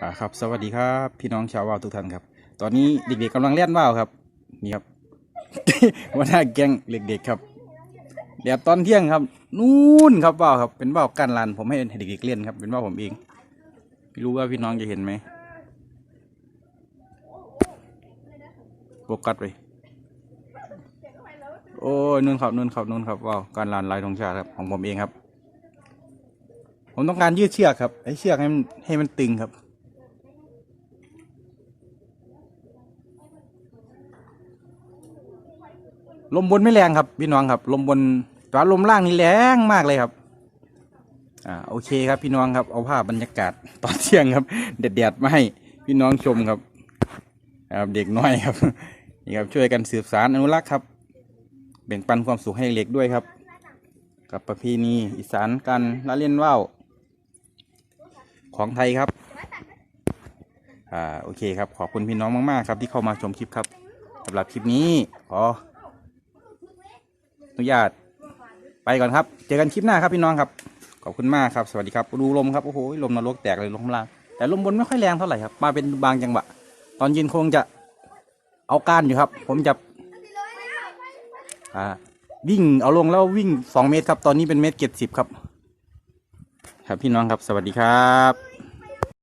อ่าครับ สวัสดีครับ พี่น้องชาวว่าวทุกท่านครับ ตอนนี้เด็กๆกำลังเล่นว่าวครับ นี่ครับหัวหน้าแกงเด็กๆครับแดดตอนเที่ยงครับ นู่นครับว่าวครับ เป็นว่าวกันลานผมให้เด็กๆเล่นครับ เป็นว่าวผมเอง ไม่รู้ว่าพี่น้องจะเห็นไหมโฟกัสไป โอ้ยนู่นครับนู่นครับนู่นครับว่าวการลานลายธงชาติครับของผมเองครับ ผมต้องการยืดเชือกครับให้เชือกให้มันให้มันตึงครับ ลมบนไม่แรงครับพี่น้องครับ ลมบนแต่ว่าลมล่างนี่แรงมากเลยครับ อ่าโอเคครับพี่น้องครับเอาภาพบรรยากาศตอนเที่ยงครับเด็ดๆมาให้พี่น้องชมครับครับเด็กน้อยครับนี่ครับช่วยกันสืบสารอนุรักษ์ครับ แบ่งปันความสุขให้เด็กด้วยครับ กับประเพณีอีสานการละเล่นว่าวของไทยครับอ่าโอเคครับขอบคุณพี่น้องมากๆครับ ที่เข้ามาชมคลิปครับสำหรับคลิปนี้ขอ นุญาตไปก่อนครับ เจอกันคลิปหน้าครับพี่น้องครับ ขอบคุณมากครับ สวัสดีครับ ดูลมครับ โอ้โห ลมนรกแตกเลยลมข้างล่าง แต่ลมบนไม่ค่อยแรงเท่าไหร่ครับ มาเป็นบางจังหวะ ตอนเย็นคงจะเอาการอยู่ครับ ผมจะอ่าวิ่งเอาลงแล้ววิ่งสองเมตรครับ ตอนนี้เป็นเมตรเจ็ดสิบครับ ครับพี่น้องครับ สวัสดีครับ